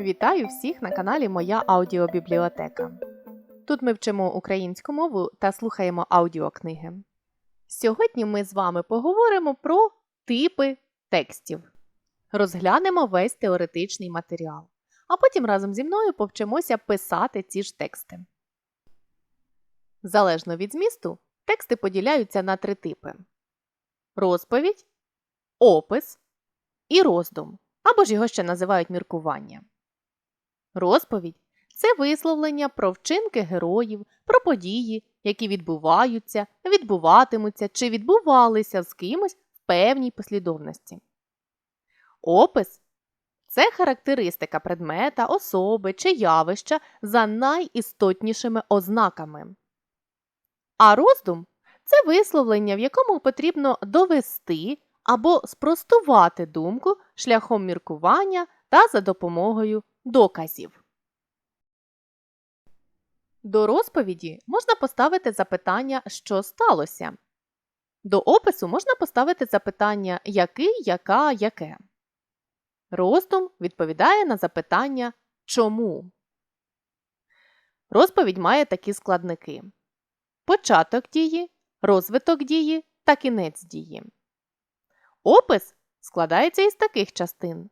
Вітаю всіх на каналі Моя аудіобібліотека. Тут ми вчимо українську мову та слухаємо аудіокниги. Сьогодні ми з вами поговоримо про типи текстів. Розглянемо весь теоретичний матеріал, а потім разом зі мною повчимося писати ці ж тексти. Залежно від змісту, тексти поділяються на три типи: розповідь, опис і роздум, або ж його ще називають міркування. Розповідь це висловлення про вчинки героїв, про події, які відбуваються, відбуватимуться чи відбувалися з кимось в певній послідовності. Опис це характеристика предмета, особи чи явища за найістотнішими ознаками. А роздум це висловлення, в якому потрібно довести або спростувати думку шляхом міркування та за допомогою доказів. До розповіді можна поставити запитання, що сталося. До опису можна поставити запитання який, яка, яке. Роздум відповідає на запитання чому. Розповідь має такі складники: початок дії, розвиток дії та кінець дії. Опис складається із таких частин: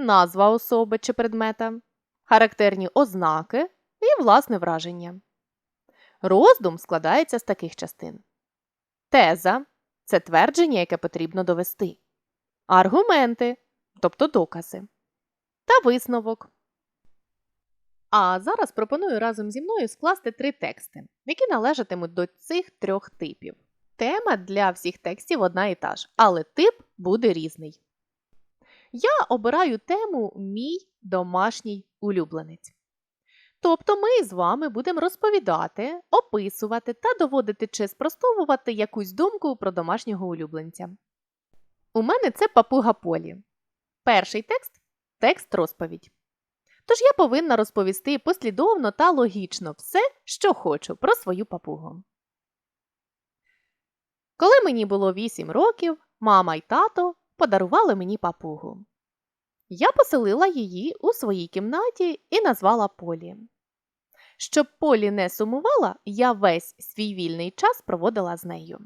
назва особи чи предмета, характерні ознаки і власне враження. Роздум складається з таких частин: теза це твердження, яке потрібно довести, аргументи, тобто докази, та висновок. А зараз пропоную разом зі мною скласти три тексти, які належатимуть до цих трьох типів. Тема для всіх текстів одна і та ж, але тип буде різний. Я обираю тему Мій домашній улюбленець. Тобто ми з вами будемо розповідати, описувати та доводити чи спростовувати якусь думку про домашнього улюбленця. У мене це папуга Полі. Перший текст текст розповідь. Тож я повинна розповісти послідовно та логічно все, що хочу про свою папугу. Коли мені було 8 років, мама й тато подарували мені папугу. Я поселила її у своїй кімнаті і назвала Полі. Щоб Полі не сумувала, я весь свій вільний час проводила з нею.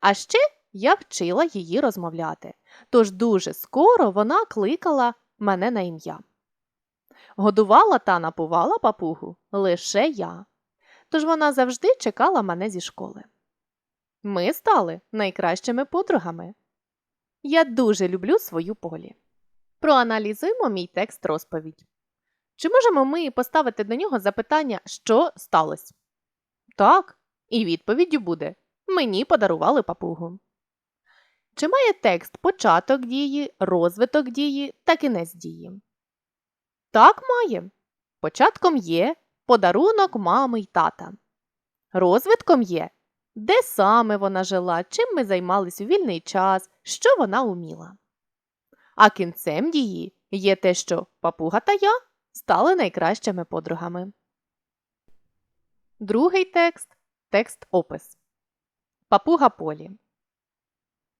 А ще я вчила її розмовляти, тож дуже скоро вона кликала мене на ім'я. Годувала та напувала папугу лише я, тож вона завжди чекала мене зі школи. Ми стали найкращими подругами. Я дуже люблю свою полі. Проаналізуємо мій текст розповідь. Чи можемо ми поставити до нього запитання, що сталося? Так, і відповіддю буде Мені подарували папугу. Чи має текст початок дії, розвиток дії та кінець дії? Так має. Початком є подарунок мами й тата. Розвитком є, де саме вона жила, чим ми займались у вільний час, що вона уміла. А кінцем дії є те, що папуга та я стали найкращими подругами. Другий текст текст опис. Папуга Полі.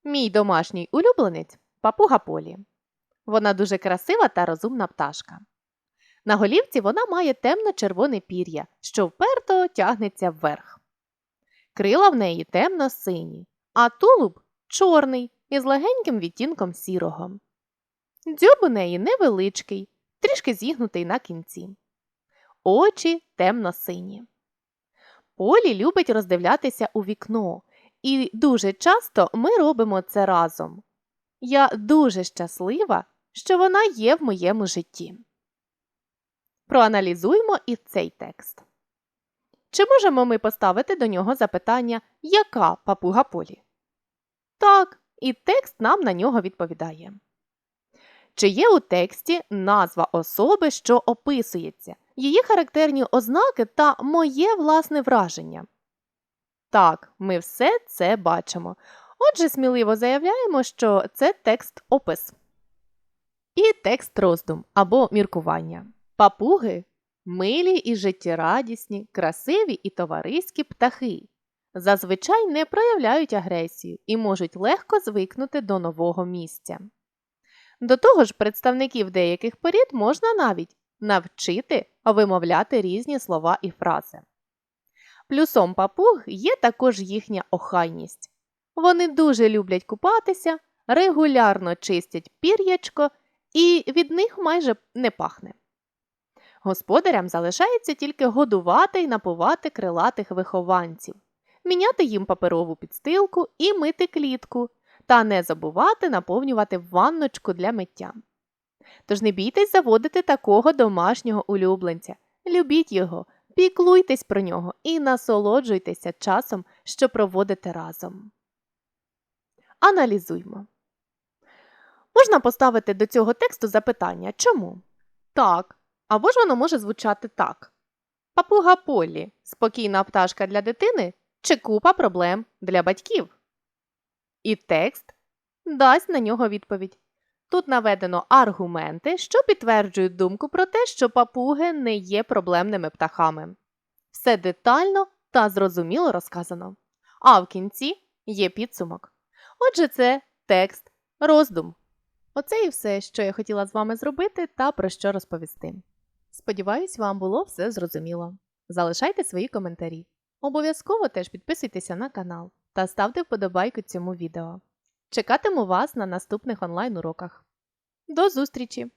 Мій домашній улюбленець папуга Полі. Вона дуже красива та розумна пташка. На голівці вона має темно-червоне пір'я, що вперто тягнеться вверх. Крила в неї темно-сині, а тулуб чорний із легеньким відтінком сірого. Дзьоб у неї невеличкий, трішки зігнутий на кінці. Очі темно-сині. Полі любить роздивлятися у вікно, і дуже часто ми робимо це разом. Я дуже щаслива, що вона є в моєму житті. Проаналізуємо і цей текст. Чи можемо ми поставити до нього запитання, яка папуга Полі? Так, і текст нам на нього відповідає. Чи є у тексті назва особи, що описується, її характерні ознаки та моє власне враження? Так, ми все це бачимо. Отже, сміливо заявляємо, що це текст опис. І текст роздум або міркування. Папуги милі і життєрадісні, красиві і товариські птахи. Зазвичай не проявляють агресію і можуть легко звикнути до нового місця. До того ж, представників деяких порід можна навіть навчити вимовляти різні слова і фрази. Плюсом папуг є також їхня охайність. Вони дуже люблять купатися, регулярно чистять пір'ячко і від них майже не пахне. Господарям залишається тільки годувати і напувати крилатих вихованців, міняти їм паперову підстилку і мити клітку, та не забувати наповнювати ванночку для миття. Тож не бійтесь заводити такого домашнього улюбленця, любіть його, піклуйтесь про нього і насолоджуйтеся часом, що проводите разом. Аналізуймо. Можна поставити до цього тексту запитання чому? Так. Або ж воно може звучати так: Папуга Полі спокійна пташка для дитини чи купа проблем для батьків. І текст дасть на нього відповідь. Тут наведено аргументи, що підтверджують думку про те, що папуги не є проблемними птахами. Все детально та зрозуміло розказано. А в кінці є підсумок. Отже, це текст, роздум. Оце і все, що я хотіла з вами зробити та про що розповісти. Сподіваюсь, вам було все зрозуміло. Залишайте свої коментарі. Обов'язково теж підписуйтеся на канал та ставте вподобайку цьому відео. Чекатиму вас на наступних онлайн уроках. До зустрічі!